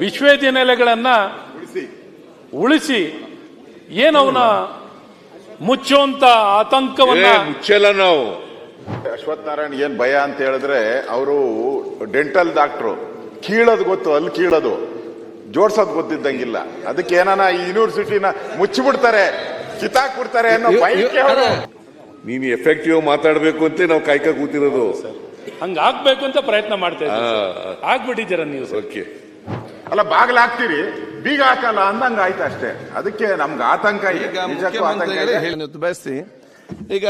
ವಿಶ್ವವಿದ್ಯಾನಿಲಯಗಳನ್ನ ಉಳಿಸಿ. ಏನವನ ಮುಚ್ಚುವಂತ ಆತಂಕವನ್ನ ಮುಚ್ಚಲ್ಲ ನಾವು. ಅಶ್ವಥ್ ನಾರಾಯಣ್ ಏನ್ ಭಯ ಅಂತ ಹೇಳಿದ್ರೆ ಅವರು ಡೆಂಟಲ್ ಡಾಕ್ಟ್ರು. ಕೀಳೋದು ಗೊತ್ತು ಅಲ್ಲಿ ಕೀಳೋದು. ಜೋಡ್ಸೋದು ಗೊತ್ತಿದ್ದಂಗಿಲ್ಲ. ಅದಕ್ಕೆ ಏನಾನ ಈ ಯೂನಿವರ್ಸಿಟಿನ ಮುಚ್ಚಿಬಿಡ್ತಾರೆ ಕಿತಾಕ್ಬಿಡ್ತಾರೆ ಅನ್ನೋ ಭಯಕ್ಕೆ ಅವರು ನೀನು ಎಫೆಕ್ಟಿವ್ ಮಾತಾಡಬೇಕು ಅಂತ ನಾವು ಕಾಯ್ಕ ಕೂತಿರೋದು. ಹಂಗಾಗ್ಬೇಕು ಅಂತ ಪ್ರಯತ್ನ ಮಾಡ್ತಾ ಇದ್ದೀವಿ. ಆಗ್ಬಿಟ್ಟಿದ್ದೀರ ನೀವು. ಓಕೆ ಅಲ್ಲ ಬಾಗಿಲು ಹಾಕ್ತೀರಿ ಬೀಗ ಹಾಕಲ್ಲ ಅಂದಂಗ ಆಯ್ತು ಅಷ್ಟೇ. ಅದಕ್ಕೆ ನಮ್ಗೆ ಆತಂಕ ನಿಜಕ್ಕೂ ಆತಂಕ ಇದೆ. ಬಯಸ್ತಿ. ಈಗ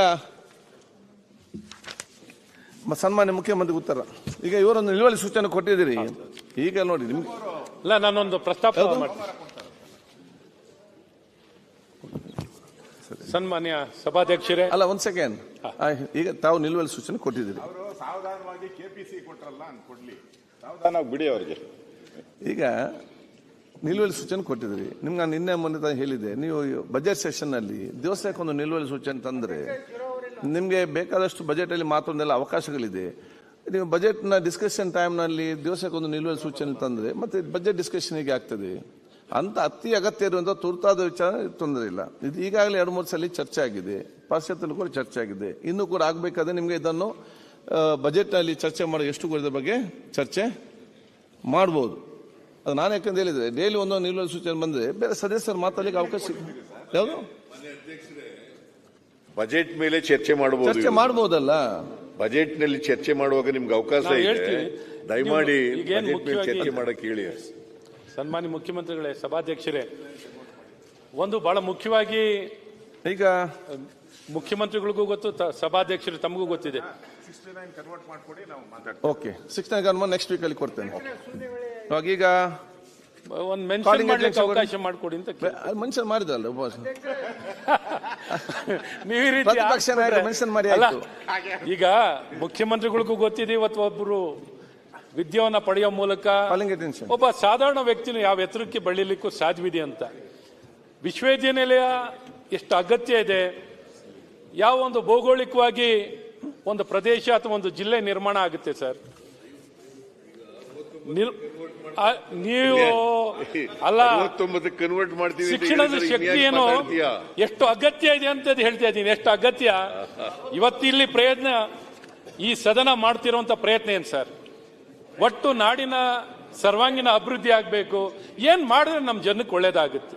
ಮ- ಸನ್ಮಾನ್ಯ ಮುಖ್ಯಮಂತ್ರಿ ಉತ್ತರ. ಈಗ ಇವರೊಂದು ನಿಲುವಳಿ ಸೂಚನೆ ಕೊಟ್ಟಿದ್ದೀರಿ. ಈಗ ನೋಡಿ ನಿಮ್ಗೆ ಇಲ್ಲ ನಾನೊಂದು ಪ್ರಸ್ತಾಪ ಮಾಡ್ತೀನಿ. ಸನ್ಮಾನ್ಯ ಸಭಾಧ್ಯಕ್ಷರೇ. ಅಲ್ಲ ಒಂದ್ ಸೆಕೆಂಡ್ ಈಗ ತಾವು ನಿಲುವಳಿ ಸೂಚನೆ ಕೊಟ್ಟಿದ್ದೀರಿ. ಅವರು ಸಾವಧಾನವಾಗಿ ಕೆಪಿಸಿ ಕೊಟ್ರಲ್ಲ ಅಂತ ಕೊಡ್ಲಿ. ಸಾವಧಾನವಾಗಿ ಬಿಡಿ ಅವ್ರಿಗೆ. ಈಗ ನಿಲುವಳಿ ಸೂಚನೆ ಕೊಟ್ಟಿದ್ರಿ. ನಿಮ್ಗೆ ನಾನು ನಿನ್ನೆ ಮೊನ್ನೆ ತಾನೇ ಹೇಳಿದೆ ನೀವು ಬಜೆಟ್ ಸೆಷನ್ ದಿವ್ಸಕ್ಕೆ ಒಂದು ನಿಲುವಳಿ ಸೂಚನೆ ತಂದ್ರೆ ನಿಮಗೆ ಬೇಕಾದಷ್ಟು ಬಜೆಟ್ ಅಲ್ಲಿ ಮಾತೊಂದೆಲ್ಲ ಅವಕಾಶಗಳಿದೆ. ನೀವು ಬಜೆಟ್ನ ಡಿಸ್ಕಷನ್ ಟೈಮ್ನಲ್ಲಿ ದಿವಸಕ್ಕೊಂದು ನಿಲುವಳಿ ಸೂಚನೆ ತಂದ್ರೆ ಮತ್ತೆ ಬಜೆಟ್ ಡಿಸ್ಕಷನ್ ಹೇಗೆ ಆಗ್ತದೆ? ಅಂತ ಅತಿ ಅಗತ್ಯ ಇರುವಂತಹ ತುರ್ತಾದ ವಿಚಾರ ತೊಂದರೆ ಇಲ್ಲ. ಇದು ಈಗಾಗಲೇ ಎರಡು, ಮೂರು ಸಲ ಚರ್ಚೆ ಆಗಿದೆ. ಪಾಶ್ಚಾತ್ಯದಲ್ಲೂ ಕೂಡ ಚರ್ಚೆ ಆಗಿದೆ. ಇನ್ನೂ ಕೂಡ ಆಗಬೇಕಾದ್ರೆ ನಿಮಗೆ ಇದನ್ನು ಬಜೆಟ್ನಲ್ಲಿ ಚರ್ಚೆ ಮಾಡೋ ಎಷ್ಟು ಕೂಡ ಬಗ್ಗೆ ಚರ್ಚೆ ಮಾಡ್ಬೋದು. ನಾನು ಯಾಕಂತ ಹೇಳಿದ್ರೆ ಡೈಲಿ ಒಂದೊಂದು ನಿಲುವಳಿ ಸೂಚನೆ ಬಂದ್ರೆ ಬೇರೆ ಸದಸ್ಯರು ಮಾತಾಡಲಿಕ್ಕೆ ಅವಕಾಶ ಯಾವುದು? ಬಜೆಟ್ ಮೇಲೆ ಚರ್ಚೆ ಮಾಡಬಹುದು ಚರ್ಚೆ ಮಾಡಬಹುದಲ್ಲ ಬಜೆಟ್ನಲ್ಲಿ ಚರ್ಚೆ ಮಾಡುವಾಗ ನಿಮ್ಗೆ ಅವಕಾಶ ಇದೆ. ದಯಮಾಡಿ ಬಜೆಟ್ ಮೇಲೆ ಚರ್ಚೆ ಮಾಡಕ್ಕೆ ಹೇಳಿ. ಸನ್ಮಾನ್ಯ ಮುಖ್ಯಮಂತ್ರಿಗಳೇ ಸಭಾಧ್ಯಕ್ಷರೇ ಒಂದು ಬಹಳ ಮುಖ್ಯವಾಗಿ ಈಗ ಮುಖ್ಯಮಂತ್ರಿಗಳಿಗೂ ಗೊತ್ತು ಸಭಾಧ್ಯಕ್ಷರು ತಮಗೂ ಗೊತ್ತಿದೆ. ಕನ್ವರ್ಟ್ ಮಾಡ್ಕೊಡಿ ನಾವು ಮಾತಾಡ್ತೀವಿ. Okay six nine next week ಅಲ್ಲಿ ಕೊಡ್ತೇನೆ. ಇವಾಗ ಈಗ ಒಂದು ಮೆನ್ಷನ್ ಮಾಡ್ಲಿಕ್ಕೆ ಅವಕಾಶ ಮಾಡ್ಕೊಡಿ ಅಂತ ಮೆನ್ಷನ್ ಮಾಡಿದಲ್ಲ ಉಪವಾಸ ನೀವು ಈ ರೀತಿ ಪ್ರತಿಪಕ್ಷ ಆಗ್ಬಿಟ್ರೆ- ಮಾಡಿ ಅಲ್ಲ, ಆಯ್ತು. ಈಗ ಮುಖ್ಯಮಂತ್ರಿಗಳಿಗೂ ಗೊತ್ತಿದೆ ಇವತ್ತು ಒಬ್ಬರು ವಿದ್ಯಾವನ್ನ ಪಡೆಯೋ ಮೂಲಕ ಒಬ್ಬ ಸಾಧಾರಣ ವ್ಯಕ್ತಿನ ಯಾವ ಎತ್ತರಕ್ಕೆ ಬೆಳೀಲಿಕ್ಕೂ ಸಾಧ್ಯವಿದೆ ಅಂತ. ವಿಶ್ವವಿದ್ಯಾನಿಲಯ ಎಷ್ಟು ಅಗತ್ಯ ಇದೆ ಯಾವ ಒಂದು ಭೌಗೋಳಿಕವಾಗಿ ಒಂದು ಪ್ರದೇಶ ಅಥವಾ ಒಂದು ಜಿಲ್ಲೆ ನಿರ್ಮಾಣ ಆಗುತ್ತೆ ಸರ್. ನೀವು ಅಲ್ಲ ಕನ್ವರ್ಟ್ ಮಾಡ್ತೀವಿ ಶಿಕ್ಷಣದ ಏನು? ಎಷ್ಟು ಅಗತ್ಯ ಇದೆ ಅಂತ ಹೇಳ್ತಾ ಇದ್ದೀನಿ. ಎಷ್ಟು ಅಗತ್ಯ? ಇವತ್ತು ಇಲ್ಲಿ ಪ್ರಯತ್ನ ಈ ಸದನ ಮಾಡ್ತಿರುವಂತ ಪ್ರಯತ್ನ ಏನು ಸರ್? ಒಟ್ಟು ನಾಡಿನ ಸರ್ವಾಂಗೀಣ ಅಭಿವೃದ್ಧಿ ಆಗಬೇಕು. ಏನ್ ಮಾಡಿದ್ರೆ ನಮ್ಮ ಜನಕ್ಕೆ ಒಳ್ಳೇದಾಗುತ್ತೆ.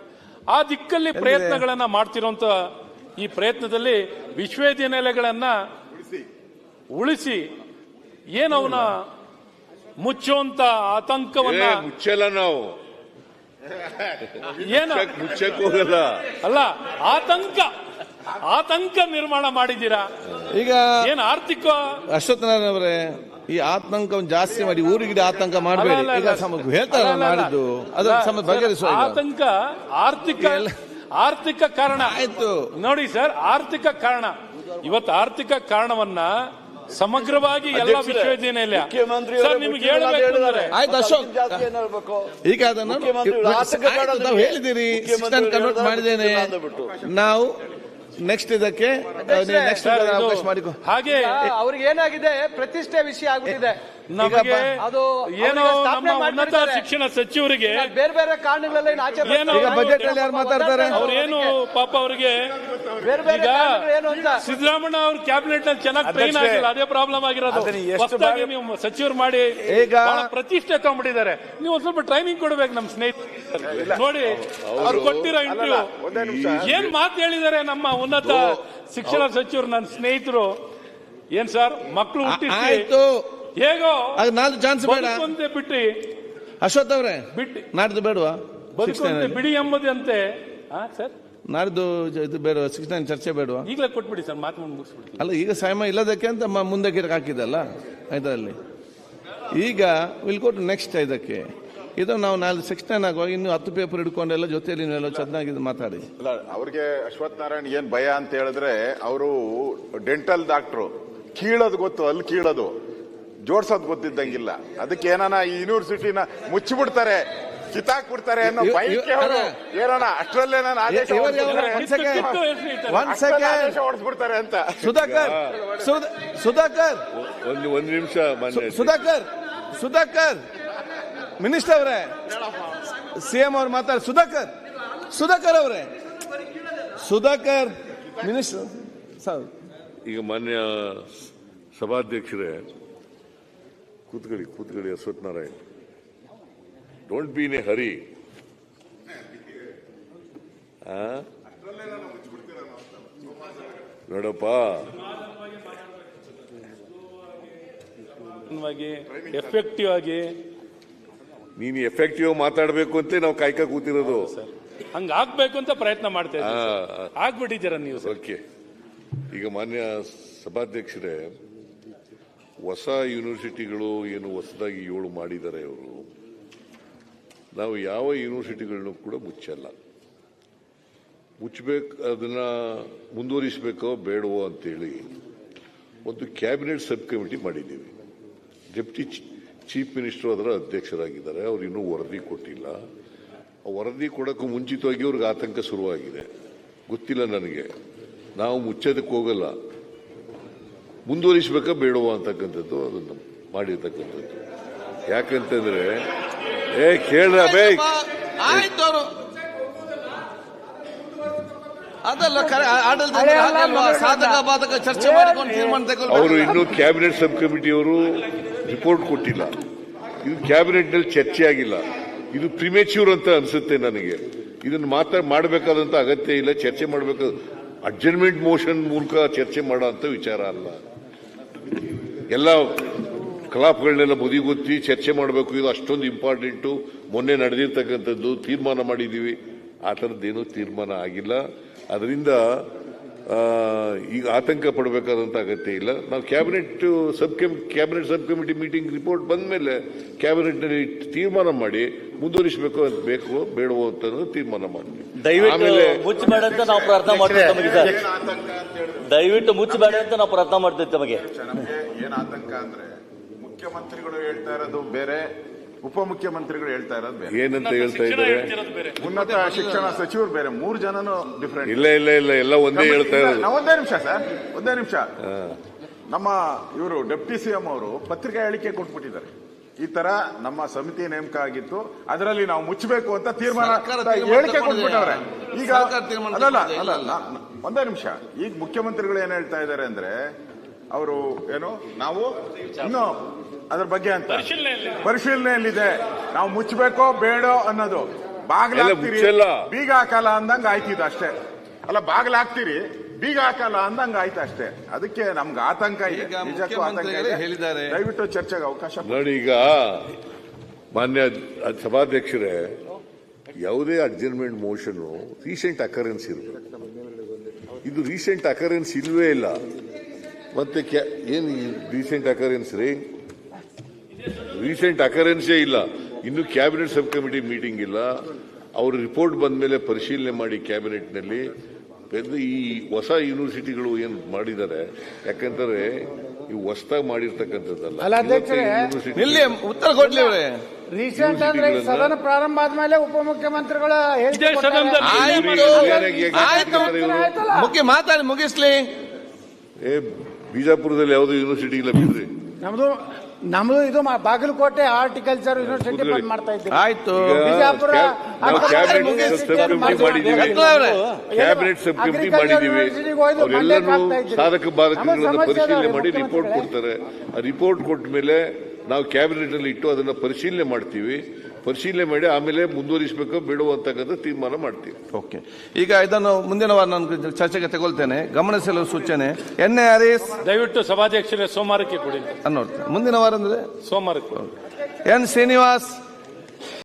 ಆ ದಿಕ್ಕಲ್ಲಿ ಪ್ರಯತ್ನಗಳನ್ನ ಮಾಡ್ತಿರುವಂತ ಈ ಪ್ರಯತ್ನದಲ್ಲಿ ವಿಶ್ವವಿದ್ಯಾನಿಲಯಗಳನ್ನ ಉಳಿಸಿ ಏನವನ ಮುಚ್ಚುವಂತ ಆತಂಕವನ್ನ ಮುಚ್ಚಲ್ಲ ನಾವು. ಏನ? ಮುಚ್ಚಕ್- ಮುಚ್ಚಕ್ ಹೋಗಲ್ಲ. ಅಲ್ಲ ಆತಂಕ. ಆತಂಕ ನಿರ್ಮಾಣ ಮಾಡಿದ್ದೀರಾ? ಈಗ ಏನ್ ಆರ್ಥಿಕ ಅಶ್ವಥ್ ನಾರಾಯಣ ಅವರೇ ಈ ಆತಂಕವನ್ನು ಜಾಸ್ತಿ ಮಾಡಿ ಊರಿಗೆ ಆತಂಕ ಮಾಡಬೇಡಿ. ಈಗ ಅಲ್ಲ. ಮಾಡಿದ್ದು. ಅದರ ಬಗೆಹರಿಸುವ ಆತಂಕ ಆರ್ಥಿಕ ಎಲ್ಲ- ಆರ್ಥಿಕ ಕಾರಣ. ಆಯ್ತು. ನೋಡಿ ಸರ್ ಆರ್ಥಿಕ ಕಾರಣ. ಇವತ್ತು ಆರ್ಥಿಕ ಕಾರಣವನ್ನ ಸಮಗ್ರವಾಗಿ ಎಲ್ಲ ವಿಶ್ವವಿದ್ಯಾನಿಲಯ ಸರ್ ನಿಮ್ಗೆ ಹೇಳಬೇಕು ಹೇಳಿದ್ದಾರೆ. ಅಂದ್ರೆ. ಆಯ್ತು ಅಶೋಕ್. ಜಾಸ್ತಿ ಏನ್ ಹೇಳ್ಬೇಕು ಈಗ ಅದನ್ನು ಹೇಳಿದಿರಿ ಮುಖ್ಯಮಂತ್ರಿಗಳು ಕನ್ವರ್ಟ್ ಮಾಡಿದ್ದೇನೆ. ಅಂದ್ಬಿಟ್ಟು. ನಾವು ನೆಕ್ಸ್ಟ್ ಇದಕ್ಕೆ ನೆಕ್ಸ್ಟ್ ಅವಕಾಶ ಮಾಡಿಕೊ ಹಾಗೆ ಅವ್ರಿಗೆ ಏನಾಗಿದೆ? ಪ್ರತಿಷ್ಠೆ ವಿಷಯ ಆಗ್ಬಿಟ್ಟಿದೆ. ನಮಗೆ ಅದು ಏನೋ ನಮ್ಮ ಉನ್ನತ ಶಿಕ್ಷಣ ಸಚಿವರಿಗೆ ಬೇರೆ ಬೇರೆ ಕಾರಣಗಳೆಲ್ಲ ಏನು ಏನೋ ಈಗ ಬಜೆಟ್ ಅಲ್ಲಿ ಯಾರು ಮಾತಾಡ್ತಾರೆ? ಅವ್ರೇನು ಪಾಪ ಅವರಿಗೆ ಬೇರೆ ಬೇರೆ ಈಗ ಕಾರಣಗಳು ಏನು ಅಂತ. ಸಿದ್ದರಾಮಯ್ಯ ಅವ್ರ ಕ್ಯಾಬಿನೆಟ್ನಲ್ಲಿ ಚೆನ್ನಾಗಿ ಟ್ರೈನ್ ಆಗಿಲ್ಲ. ಅದೇ ಪ್ರಾಬ್ಲಮ್ ಆಗಿರೋದು. ನೀವು ಸಚಿವರು ಮಾಡಿ ಈಗ- ಬಹಳ ಪ್ರತಿಷ್ಠೆ ತಗೊಂಡ್ಬಿಟ್ಟಿದ್ದಾರೆ ನೀವು ಒಂದ್ ಸ್ವಲ್ಪ ಟ್ರೈನಿಂಗ್ ಕೊಡ್ಬೇಕು ನಮ್ಮ ಸ್ನೇಹಿತರು. ನೋಡಿ ಅವ್ರು ಕೊಟ್ಟಿರೋ ಇಂಟರ್ವ್ಯೂ ಏನ್ ಮಾತು ಹೇಳಿದ್ದಾರೆ ನಮ್ಮ ಉನ್ನತ ಶಿಕ್ಷಣ ಸಚಿವರು ನನ್ನ ಸ್ನೇಹಿತರು? ಏನ್ ಸರ್? ಮಕ್ಕಳು ಹುಟ್ಟಿಸಿ ಆಯ್ತು. ಹೇಗೋ ಅದು ನಾಲ್ಕು ಚಾನ್ಸ್ ಬೇಡ. ಬದುಕುವಂತೆ ಬಿಟ್ಟು ಅಶ್ವಥ್ ಅವರೇ ಬಿಟ್ಟು ನಾಡ್ದು ಬೇಡವಾ? ಬದುಕುವಂತೆ ಬಿಡಿ ಎಂಬುದಂತೆ ಹಾ ಸರ್? ನಾಡ್ದು ಇದು ಬೇಡ ಸಿಕ್ಸ್ ನೈನ್ ಚರ್ಚೆ ಬೇಡವಾ? ಈಗಲೇ ಕೊಟ್ಬಿಡಿ ಸರ್ ಮಾತು ಮುಗಿಸ್ಬಿಡಿ. ಅಲ್ಲ ಈಗ ಸಮಯ ಇಲ್ಲದಕ್ಕೆ ಅಂತ ಮುಂದೆ ಗಿರಕ್ ಹಾಕಿದಲ್ಲ ಇದರಲ್ಲಿ. ಈಗ ವಿಲ್ ಗೋ ಟು ನೆಕ್ಸ್ಟ್ ಇದಕ್ಕೆ. ಇದು ನಾವು ನಾಳೆ ಸಿಕ್ಸ್ ನೈನ್ ಆಗುವಾಗ ಇನ್ನು ಹತ್ತು ಪೇಪರ್ ಹಿಡ್ಕೊಂಡೆಲ್ಲ ಜೊತೆಯಲ್ಲಿ ನೀವೆಲ್ಲ ಚೆನ್ನಾಗಿ ಇದು ಮಾತಾಡಿ. ಅಲ್ಲ ಅವ್ರಿಗೆ ಅಶ್ವಥ್ ನಾರಾಯಣ್ ಏನ್ ಭಯ ಅಂತ ಹೇಳಿದ್ರೆ ಅವರು ಡೆಂಟಲ್ ಡಾಕ್ಟ್ರು ಕೀಳೋದು ಗೊತ್ತು ಅಲ್ಲಿ ಕೀಳೋದು. ಜೋಡ್ಸೋದು ಗೊತ್ತಿದ್ದಂಗಿಲ್ಲ. ಅದಕ್ಕೆ ಏನಾನ ಈ ಯೂನಿವರ್ಸಿಟಿನ ಮುಚ್ಚಿಬಿಡ್ತಾರೆ ಕಿತ್ತಾಕ್ಬಿಡ್ತಾರೆ ಅನ್ನೋ ಅವರು ಏನಾನ ಅಷ್ಟರಲ್ಲೇ ನಾನು ಆದೇಶ ಹೊರಡಿಸ್ಬಿಡ್ತಾರೆ ಅಂತ. ಸುಧಾಕರ್ ಸುಧಾ- ಸುಧಾಕರ್. ಒಂದು ಒಂದು ನಿಮಿಷ ಮಾನ್ಯ ಸುಧಾಕರ್ ಸುಧಾಕರ್. ಮಿನಿಸ್ಟರ್ ಅವರೇ. ಸಿಎಂ ಅವ್ರು ಮಾತಾಡ ಸುಧಾಕರ್ ಸುಧಾಕರ್ ಅವರೇ. Sudhakar minister sir. ಈಗ ಮಾನ್ಯ ಸಭಾಧ್ಯಕ್ಷರೇ ಕೂತ್ಕೊಳ್ಳಿ ಕೂತ್ಕೊಳ್ಳಿ Ashwath Narayan. Don't be in a hurry ನೋಡಪ್ಪ. ಎಫೆಕ್ಟಿವ್ ಆಗಿ ನೀನು ಎಫೆಕ್ಟಿವ್ ಮಾತಾಡಬೇಕು ಅಂತ ನಾವು ಕಾಯ್ಕ ಕೂತಿರೋದು. ಹಂಗ ಆಗ್ಬೇಕು ಅಂತ ಪ್ರಯತ್ನ ಮಾಡ್ತಾ ಆ, ಇದ್ದೀವಿ ಆಗ್ಬಿಟ್ಟಿದ್ದೀರ ನೀವು ಓಕೆ ಈಗ ಮಾನ್ಯ ಸಭಾಧ್ಯಕ್ಷರೇ ಹೊಸ ಯೂನಿವರ್ಸಿಟಿಗಳು ಏನು ಹೊಸದಾಗಿ ಏಳು ಮಾಡಿದ್ದಾರೆ ಅವರು, ನಾವು ಯಾವ ಯೂನಿವರ್ಸಿಟಿಗಳನ್ನು ಕೂಡ ಮುಚ್ಚಲ್ಲ. ಮುಚ್ಚಬೇಕು, ಅದನ್ನ ಮುಂದುವರಿಸಬೇಕೋ ಬೇಡವೋ ಅಂತೇಳಿ ಒಂದು ಕ್ಯಾಬಿನೆಟ್ ಸಬ್ ಕಮಿಟಿ ಮಾಡಿದ್ದೀವಿ. ಡೆಪ್ಟಿ ಚೀಫ್ ಮಿನಿಸ್ಟರ್ ಅದರ ಅಧ್ಯಕ್ಷರಾಗಿದ್ದಾರೆ. ಅವರು ಇನ್ನೂ ವರದಿ ಕೊಟ್ಟಿಲ್ಲ. ವರದಿ ಕೊಡೋಕ್ಕೂ ಮುಂಚಿತವಾಗಿ ಅವ್ರಿಗೆ ಆತಂಕ ಶುರುವಾಗಿದೆ. ಗೊತ್ತಿಲ್ಲ ನನಗೆ. ನಾವು ಮುಚ್ಚೋದಕ್ಕೆ ಹೋಗಲ್ಲ. ಮುಂದುವರಿಸಬೇಕಾ ಬೇಡವಾ ಅಂತಕ್ಕಂಥದ್ದು ಅದನ್ನು ಮಾಡಿರ್ತಕ್ಕಂಥದ್ದು. ಯಾಕಂತಂದ್ರೆ ಏ ಕೇಳ್ರ ಬೇ ಆಯ್ತು ಅವರು. ಅದಲ್ಲ ಕ್ಯಾಬಿನೆಟ್ ಸಬ್ ಕಮಿಟಿ ಸಾಧಕ ಬಾಧಕ ಚರ್ಚೆ ಮಾಡಿಕೊಂಡು ತೀರ್ಮಾನ ತಗೊಳ್ಬೇಕು ಅವರು ಇನ್ನೂ ಕ್ಯಾಬಿನೆಟ್ ಸಬ್ ಕಮಿಟಿಯವರು ರಿಪೋರ್ಟ್ ಕೊಟ್ಟಿಲ್ಲ. ಇದು ಕ್ಯಾಬಿನೆಟ್ನಲ್ಲಿ ಚರ್ಚೆ ಆಗಿಲ್ಲ. ಇದು ಪ್ರಿಮೇಚ್ಯೂರ್ ಅಂತ ಅನ್ಸುತ್ತೆ ನನಗೆ. ಇದನ್ನು ಮಾತ್ರ ಮಾಡಬೇಕಾದಂತ ಅಗತ್ಯ ಇಲ್ಲ ಚರ್ಚೆ ಮಾಡಬೇಕಾದ ಅಡ್ಜರ್ಮೆಂಟ್ ಮೋಷನ್ ಮೂಲಕ ಚರ್ಚೆ ಮಾಡೋ ಅಂತ ವಿಚಾರ ಅಲ್ಲ ಎಲ್ಲ ಕಲಾಪಗಳನ್ನೆಲ್ಲ ಬದಿಗೊತ್ತಿ ಚರ್ಚೆ ಮಾಡಬೇಕು. ಇದು ಅಷ್ಟೊಂದು ಇಂಪಾರ್ಟೆಂಟು ಮೊನ್ನೆ ನಡೆದಿರ್ತಕ್ಕಂಥದ್ದು ತೀರ್ಮಾನ ಮಾಡಿದ್ದೀವಿ. ಆ ಥರದ್ದೇನೂ ತೀರ್ಮಾನ ಆಗಿಲ್ಲ. ಅದರಿಂದ ಈಗ ಆತಂಕ ಪಡಬೇಕಾದಂತ ಅಗತ್ಯ ಇಲ್ಲ. ನಾವು cabinet sub cabinet sub committee meeting report ಬಂದ ಮೇಲೆ ಕ್ಯಾಬಿನೆಟ್ನಲ್ಲಿ ತೀರ್ಮಾನ ಮಾಡಿ ಮುಂದುವರಿಸಬೇಕು ಅಂತ ಬೇಕು ಬೇಡವೋ ಅಂತ ಅನ್ನೋದು ತೀರ್ಮಾನ ಮಾಡ್ತೀವಿ. ದಯವಿಟ್ಟು ಮುಚ್ಚಬೇಡ ಅಂತ ನಾವು ಪ್ರಯತ್ನ ಮಾಡ್ತೀವಿ ತಮಗೆ ದಯವಿಟ್ಟು ಮುಚ್ಚಬೇಡ ಅಂತ ನಾವು ಪ್ರಾರ್ಥನೆ ಮಾಡ್ತೀವಿ ತಮಗೆ. ನಮಗೆ ಏನ್ ಆತಂಕ ಅಂದ್ರೆ ಮುಖ್ಯಮಂತ್ರಿಗಳು ಹೇಳ್ತಾ ಇರೋದು ಬೇರೆ ಉಪಮುಖ್ಯಮಂತ್ರಿಗಳು ಹೇಳ್ತಾ ಇರೋದು ಬೇರೆ. ಏನಂತ ಹೇಳ್ತಾ ಇದ್ದಾರೆ? ಉನ್ನತ ಶಿಕ್ಷಣ ಸಚಿವರು ಬೇರೆ ಮೂರು ಜನನು ಡಿಫ್ರೆಂಟ್ ಇಲ್ಲ ಇಲ್ಲ ಇಲ್ಲ ಎಲ್ಲ ಒಂದೇ ಹೇಳ್ತಾ ಇರೋದು. ಒಂದೇ ನಿಮಿಷ ಸರ್ ಒಂದೇ ನಿಮಿಷ. ನಮ್ಮ ಇವರು ಡೆಪ್ಟಿ ಸಿಎಂ ಅವರು ಪತ್ರಿಕಾ ಹೇಳಿಕೆ ಕೊಟ್ಬಿಟ್ಟಿದ್ದಾರೆ. ಈ ತರ ನಮ್ಮ ಸಮಿತಿ ನೇಮಕ ಆಗಿತ್ತು ಅದರಲ್ಲಿ ನಾವು ಮುಚ್ಚಬೇಕು ಅಂತ ತೀರ್ಮಾನ ಹೇಳಿಕೆ ಕೊಟ್ಬಿಟ್ಟವ್ರೆ. ಈಗ ತಗೊಂಡಿದೆ. ಅಲ್ಲ ಒಂದೇ ನಿಮಿಷ. ಈಗ ಮುಖ್ಯಮಂತ್ರಿಗಳು ಏನ್ ಹೇಳ್ತಾ ಇದ್ದಾರೆ ಅಂದ್ರೆ ಅವರು ಏನು ನಾವು? ಇನ್ನು ಅದ್ರ ಬಗ್ಗೆ ಅಂತ. ಪರಿಶೀಲನೆಯಲ್ಲಿದೆ. ನಾವು ಮುಚ್ಚಬೇಕೋ ಬೇಡೋ ಅನ್ನೋದು. ಬಾಗ್ಲಾಗ್ತೀರಿ ಬೀಗ ಹಾಕಲ್ಲ ಅಂದಂಗ ಆಯ್ತಿದ್ ಅಷ್ಟೇ. ಅಲ್ಲ ಬಾಗ್ಲಾಗ್ತೀರಿ ಹಾಕ್ತೀರಿ ಬೀಗ ಹಾಕಲ್ಲ ಅಂದಂಗ ಆಯ್ತು ಅಷ್ಟೇ. ಅದಕ್ಕೆ ನಮ್ಗೆ ಆತಂಕ ಇದೆ. ನಿಜಕ್ಕೂ ಆತಂಕ ಮುಖ್ಯಮಂತ್ರಿಗಳೇ ಇದೆ. ಹೇಳಿದ್ದಾರೆ. ದಯವಿಟ್ಟು ಚರ್ಚೆಗೆ ಅವಕಾಶ. ನೋಡಿ ಈಗ ಮಾನ್ಯ ಸಭಾಧ್ಯಕ್ಷರೇ ಯಾವುದೇ ಅಡ್ಜರ್ಮೆಂಟ್ ಮೋಷನ್ ರೀಸೆಂಟ್ ಅಕರೆನ್ಸ್ ಇರಬೇಕು. ಇದು ರೀಸೆಂಟ್ ಅಕರೆನ್ಸ್ ಇಲ್ವೇ ಇಲ್ಲ. ಮತ್ತೆ ಕ್ಯಾ- ಏನು ರೀಸೆಂಟ್ ಅಕರೆನ್ಸ್ ರೀ ರೀಸೆಂಟ್ ಅಕರೆನ್ಸೇ ಇಲ್ಲ ಇನ್ನು ಕ್ಯಾಬಿನೆಟ್ ಸಬ್ ಕಮಿಟಿ ಮೀಟಿಂಗ್ ಇಲ್ಲ ಅವ್ರ ರಿಪೋರ್ಟ್ ಬಂದ ಮೇಲೆ ಪರಿಶೀಲನೆ ಮಾಡಿ ಕ್ಯಾಬಿನೆಟ್ನಲ್ಲಿ ಬೆಂದು ಈ ಹೊಸ ಯೂನಿವರ್ಸಿಟಿಗಳು ಏನು ಮಾಡಿದ್ದಾರೆ ಯಾಕಂದ್ರೆ ಇವು ಹೊಸದಾಗಿ ಮಾಡಿರ್ತಕ್ಕಂಥದ್ದಲ್ಲ ಅಲ್ಲ, ಅಧ್ಯಕ್ಷರೇ, ಇಲ್ಲಿ ಉತ್ತರ ಕೊಡ್ಲಿ ರೀಸೆಂಟ್ ಅಂದ್ರೆ ಸದನ ಪ್ರಾರಂಭ ಆದ್ಮೇಲೆ ಉಪಮುಖ್ಯಮಂತ್ರಿಗಳ? ಮುಖ್ಯ ಮಾತಾಡಿ ಮುಗಿಸ್ಲಿ ಏ ಬಿಜಾಪುರದಲ್ಲಿ ಯಾವುದೋ ಯೂನಿವರ್ಸಿಟಿ ಇಲ್ಲ ಬಿಡ್ರಿ ನಮ್ದು ನಮ್ದು ಇದು ಮ- ಬಾಗಲಕೋಟೆ ಹಾರ್ಟಿಕಲ್ಚರ್ ಯೂನಿವರ್ಸಿಟಿ ಬಂದ್ ಮಾಡ್ತಾ ಇದ್ದೀವಿ. ಆಯ್ತು. ಬಿಜಾಪುರ ನಾವು ಕ್ಯಾಬಿನೆಟ್ ಸಬ್ ಕಮಿಟಿ. ಮಾಡಿದ್ದೀವಿ. ಕ್ಯಾಬಿನೆಟ್ ಸಬ್ ಕಮಿಟಿ ಮಾಡಿದ್ದೀವಿ. ಅವರೆಲ್ಲರೂ ಸಾಧಕ ಬಾಧಕ ಪರಿಶೀಲನೆ ಮಾಡಿ ರಿಪೋರ್ಟ್ ಕೊಡ್ತಾರೆ. ಆ ರಿಪೋರ್ಟ್ ಕೊಟ್ಟ ಮೇಲೆ ನಾವು ಕ್ಯಾಬಿನೆಟ್ ಅಲ್ಲಿ ಇಟ್ಟು ಅದನ್ನ ಪರಿಶೀಲನೆ ಮಾಡ್ತೀವಿ. ಪರಿಶೀಲನೆ ಮಾಡಿ ಆಮೇಲೆ ಮುಂದುವರಿಸಬೇಕು ಬಿಡುವಂತಕ್ಕಂಥ ತೀರ್ಮಾನ ಮಾಡ್ತೀವಿ. ಓಕೆ. ಈಗ ಇದನ್ನು ಮುಂದಿನ ವಾರ ನಾನು ಚರ್ಚೆಗೆ ತಗೊಳ್ತೇನೆ. ಗಮನಿಸಲು ಸೂಚನೆ ಎನ್ ಎ ಹರೀಸ್ ದಯವಿಟ್ಟು ಸಭಾಧ್ಯಕ್ಷರೇ ಸೋಮವಾರಕ್ಕೆ ಕೊಡಿ ಅನ್ನೋ ಮುಂದಿನ ವಾರ ಅಂದ್ರೆ? ಸೋಮವಾರಕ್ಕೆ ಎನ್ ಶ್ರೀನಿವಾಸ್